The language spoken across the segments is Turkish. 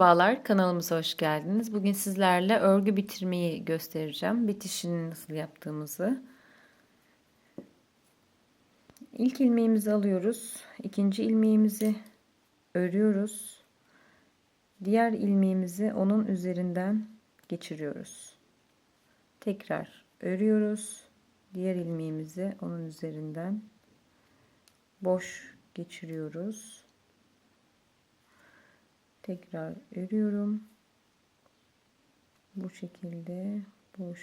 Merhabalar, kanalımıza hoş geldiniz. Bugün sizlerle örgü bitirmeyi göstereceğim. Bitişini nasıl yaptığımızı. İlk ilmeğimizi alıyoruz. ikinci ilmeğimizi örüyoruz. Diğer ilmeğimizi onun üzerinden geçiriyoruz. Tekrar örüyoruz. Diğer ilmeğimizi onun üzerinden boş geçiriyoruz tekrar örüyorum. Bu şekilde boş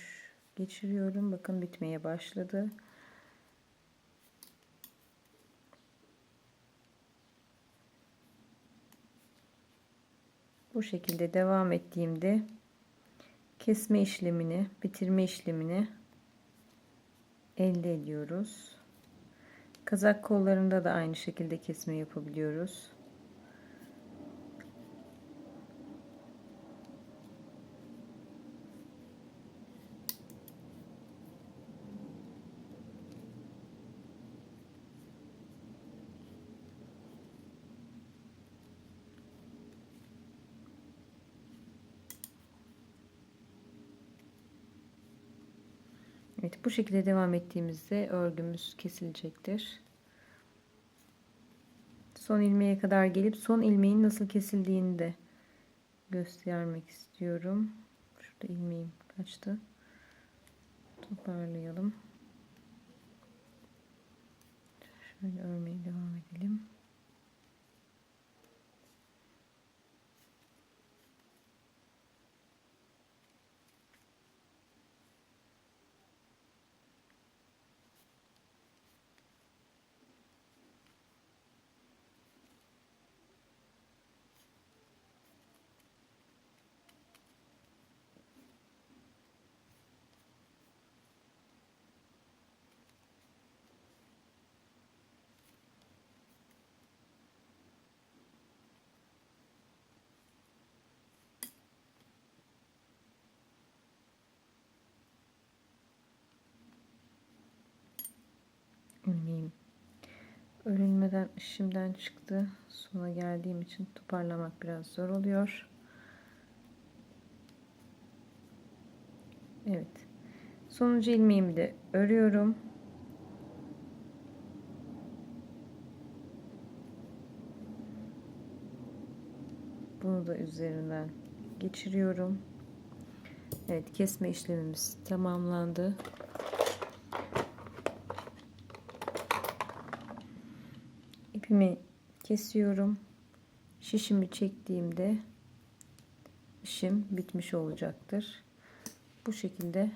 geçiriyorum. Bakın bitmeye başladı. Bu şekilde devam ettiğimde kesme işlemini bitirme işlemini elde ediyoruz. Kazak kollarında da aynı şekilde kesme yapabiliyoruz Evet bu şekilde devam ettiğimizde örgümüz kesilecektir. Son ilmeğe kadar gelip son ilmeğin nasıl kesildiğini de göstermek istiyorum. Şurada ilmeğim kaçtı. Toparlayalım. Şöyle ilmeğim örülmeden işimden çıktı. Sona geldiğim için toparlamak biraz zor oluyor. Evet. Sonuncu ilmeğimi de örüyorum. Bunu da üzerinden geçiriyorum. Evet kesme işlemimiz tamamlandı. İpimi kesiyorum. Şişimi çektiğimde işim bitmiş olacaktır. Bu şekilde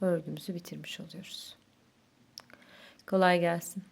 örgümüzü bitirmiş oluyoruz. Kolay gelsin.